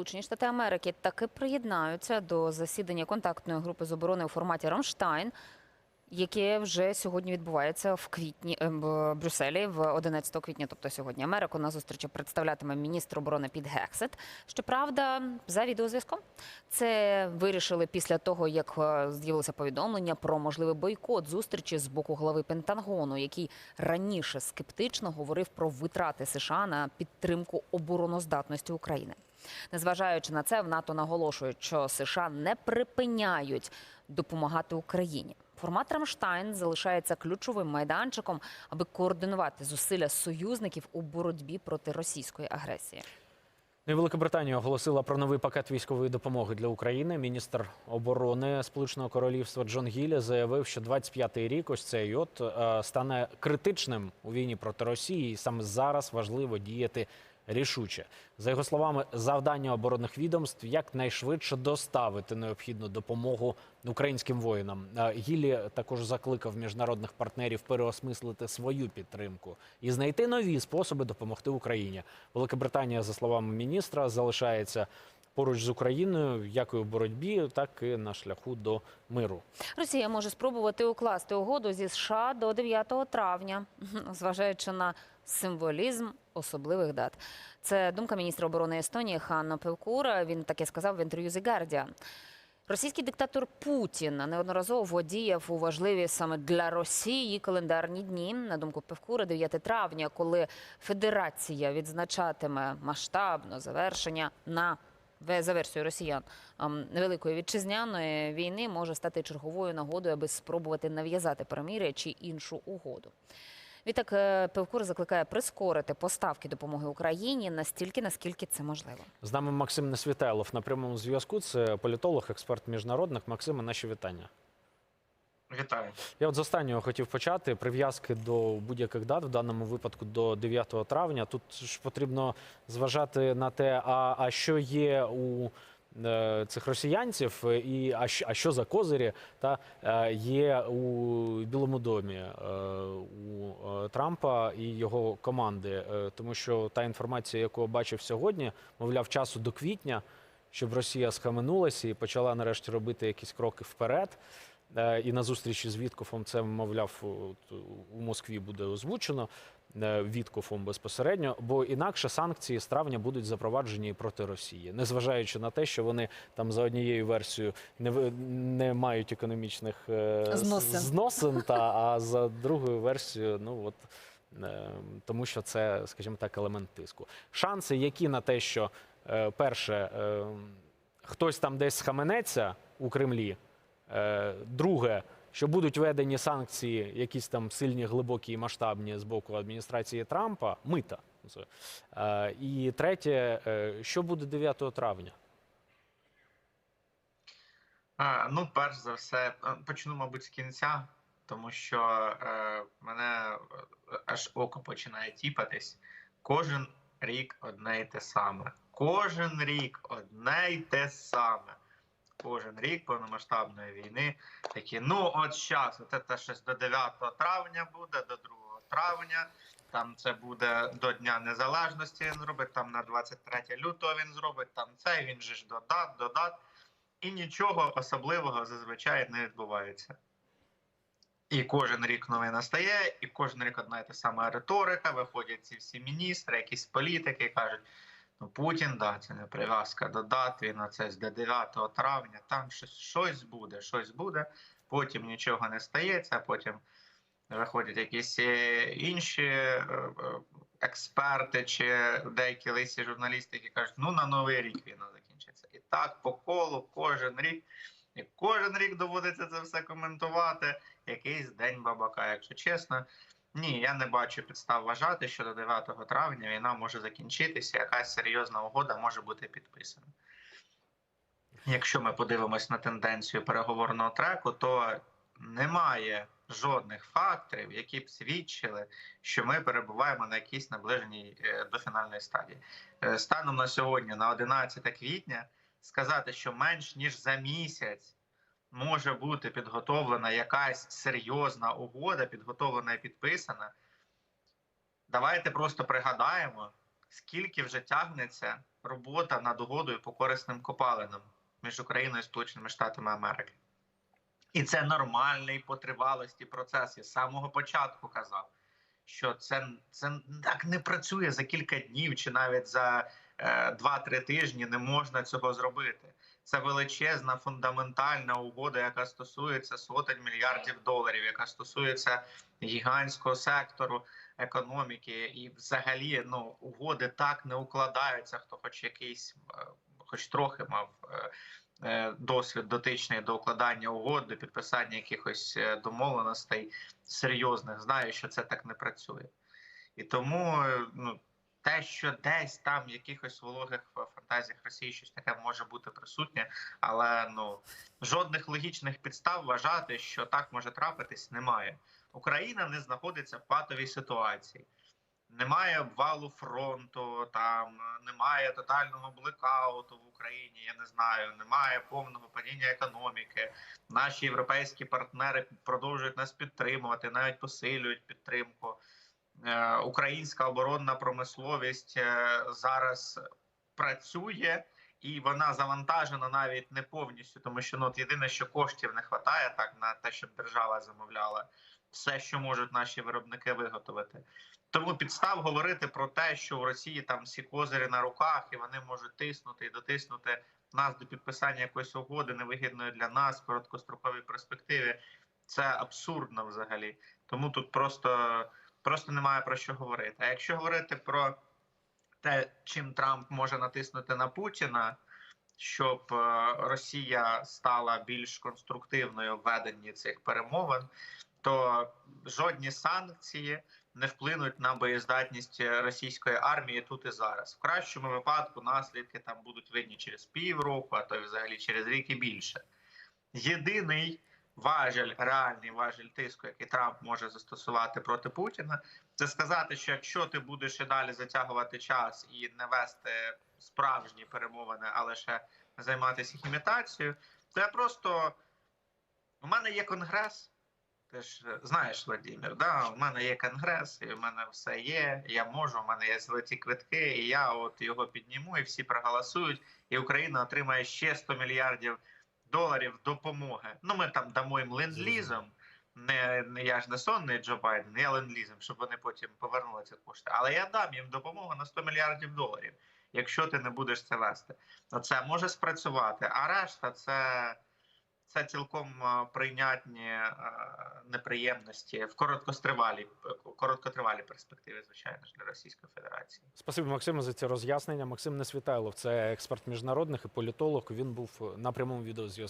Сполучені Штати Америки таки приєднаються до засідання контактної групи з оборони у форматі Рамштайн, яке вже сьогодні відбувається в квітні е, в Брюсселі в 11 квітня, тобто сьогодні Америку на зустрічі представлятиме міністр оборони Піт Гексет. Щоправда, за відеозв'язком це вирішили після того, як е, з'явилося повідомлення про можливий бойкот зустрічі з боку глави Пентагону, який раніше скептично говорив про витрати США на підтримку обороноздатності України. Незважаючи на це, в НАТО наголошують, що США не припиняють допомагати Україні. Формат Рамштайн залишається ключовим майданчиком, аби координувати зусилля союзників у боротьбі проти російської агресії. Ну і Велика Британія оголосила про новий пакет військової допомоги для України. Міністр оборони Сполученого Королівства Джон Гілля заявив, що 25-й рік, ось цей от е, стане критичним у війні проти Росії, і саме зараз важливо діяти рішуче. За його словами, завдання оборонних відомств якнайшвидше доставити необхідну допомогу українським воїнам. Е, Гіллі також закликав міжнародних партнерів переосмислити свою підтримку і знайти нові способи допомогти Україні. Велика Британія, за словами міністра, залишається поруч з Україною як у боротьбі, так і на шляху до миру. Росія може спробувати укласти угоду зі США до 9 травня, зважаючи на символізм особливих дат. Це думка міністра оборони Естонії Ханна Певкура. Він таке сказав в інтерв'ю The Guardian. Російський диктатор Путін неодноразово діяв у важливі саме для Росії календарні дні. На думку Певкура, 9 травня, коли Федерація відзначатиме масштабно завершення на за версією росіян ем, невеликої вітчизняної війни може стати черговою нагодою, аби спробувати нав'язати перемир'я чи іншу угоду. Відтак е, Певкур закликає прискорити поставки допомоги Україні настільки, наскільки це можливо. З нами Максим Несвітайлов на прямому зв'язку. Це політолог, експерт міжнародних. Максиме, наші вітання. Вітаю. Я от з останнього хотів почати прив'язки до будь-яких дат, в даному випадку до 9 травня. Тут ж потрібно зважати на те, а, а що є у цих росіянців, і а що, а що за козирі та е, є у Білому домі е, у е, Трампа і його команди. Е, тому що та інформація, яку бачив сьогодні, мовляв, часу до квітня, щоб Росія схаменулася і почала нарешті робити якісь кроки вперед. Е, І на зустрічі з Віткофом це, мовляв, у Москві буде озвучено е, Віткофом безпосередньо, бо інакше санкції з травня будуть запроваджені проти Росії, незважаючи на те, що вони там за однією версією не, не мають економічних е, Зносин. зносин та, а за другою версією, ну от. Тому що це, скажімо так, елемент тиску. Шанси, які на те, що перше, хтось там десь схаменеться у Кремлі, Друге, що будуть введені санкції, якісь там сильні, глибокі і масштабні з боку адміністрації Трампа, мита. Е, І третє, е, що буде 9 травня? Ну, перш за все, е, почну, мабуть, з кінця, тому що е, мене е, аж око починає тіпатись. Кожен рік одне й те саме. Кожен рік одне й те саме. Кожен рік повномасштабної війни такі, ну от зараз, от це щось до 9 травня буде, до 2 травня. Там це буде до Дня Незалежності він зробить, там на 23 лютого він зробить, там це, він же ж додат, додат. І нічого особливого зазвичай не відбувається. І кожен рік новий настає, і кожен рік одна і та сама риторика. Виходять ці всі міністри, якісь політики кажуть: Путін, да, це не прив'язка до дат, він це з до 9 травня, там щось, щось буде, щось буде. Потім нічого не стається, потім виходять якісь е, інші е, е, експерти чи деякі лисі журналісти, які кажуть, ну на новий рік війна закінчиться. І так по колу кожен рік. І кожен рік доводиться це все коментувати. Якийсь день бабака, якщо чесно. Ні, я не бачу підстав вважати, що до 9 травня війна може закінчитися, якась серйозна угода може бути підписана. Якщо ми подивимось на тенденцію переговорного треку, то немає жодних факторів, які б свідчили, що ми перебуваємо на якійсь наближеній е, до фінальної стадії. Е, Станом на сьогодні, на 11 квітня, сказати, що менш ніж за місяць може бути підготовлена якась серйозна угода, підготовлена і підписана. Давайте просто пригадаємо, скільки вже тягнеться робота над угодою по корисним копалинам між Україною і Сполученими Штатами Америки. І це нормальний по тривалості процес. Я з самого початку казав, що це, це так не працює за кілька днів чи навіть за е, 2-3 тижні не можна цього зробити. Це величезна фундаментальна угода, яка стосується сотень мільярдів доларів, яка стосується гігантського сектору економіки, і взагалі ну угоди так не укладаються. Хто хоч якийсь, е, хоч трохи мав е, е, досвід дотичний до укладання угод, до підписання якихось домовленостей серйозних, знає, що це так не працює. І тому ну, те, що десь там в якихось вологих фантазіях Росії щось таке може бути присутнє, але ну жодних логічних підстав вважати, що так може трапитись, немає. Україна не знаходиться в патовій ситуації. Немає обвалу фронту, там немає тотального блекауту в Україні. Я не знаю, немає повного падіння економіки. Наші європейські партнери продовжують нас підтримувати, навіть посилюють підтримку. Е, Українська оборонна промисловість е, зараз працює і вона завантажена навіть не повністю, тому що ну от єдине, що коштів не вистачає так на те, щоб держава замовляла все, що можуть наші виробники виготовити. Тому підстав говорити про те, що у Росії там всі козирі на руках, і вони можуть тиснути і дотиснути нас до підписання якоїсь угоди, невигідної для нас в короткостроковій перспективі. Це абсурдно взагалі. Тому тут просто, просто немає про що говорити. А якщо говорити про те, чим Трамп може натиснути на Путіна, щоб е, Росія стала більш конструктивною в веденні цих перемовин, то жодні санкції не вплинуть на боєздатність російської армії тут і зараз. В кращому випадку наслідки там будуть видні через півроку, а то й взагалі через рік і більше. Єдиний важель, реальний важель тиску, який Трамп може застосувати проти Путіна, це сказати, що якщо ти будеш і далі затягувати час і не вести справжні перемовини, а лише займатися їх імітацією, я просто у мене є конгрес. Ти ж знаєш, Владимир, да? у мене є конгрес, і в мене все є. Я можу, у мене є золоті квитки, і я от його підніму, і всі проголосують, і Україна отримає ще 100 мільярдів доларів допомоги. Ну, ми там дамо їм ленд-лізом. Не, не я ж не сонний Джо Байден, я ленд-лізом, щоб вони потім повернули ці кошти. Але я дам їм допомогу на 100 мільярдів доларів, якщо ти не будеш це вести. Це може спрацювати. А решта це, це цілком е, прийнятні е, неприємності в короткостривалій, короткотривалій перспективі, звичайно ж, для Російської Федерації. Спасибі, Максиму, за ці роз'яснення. Максим Несвітайлов, це експерт міжнародних і політолог. Він був на прямому відеозв'язку.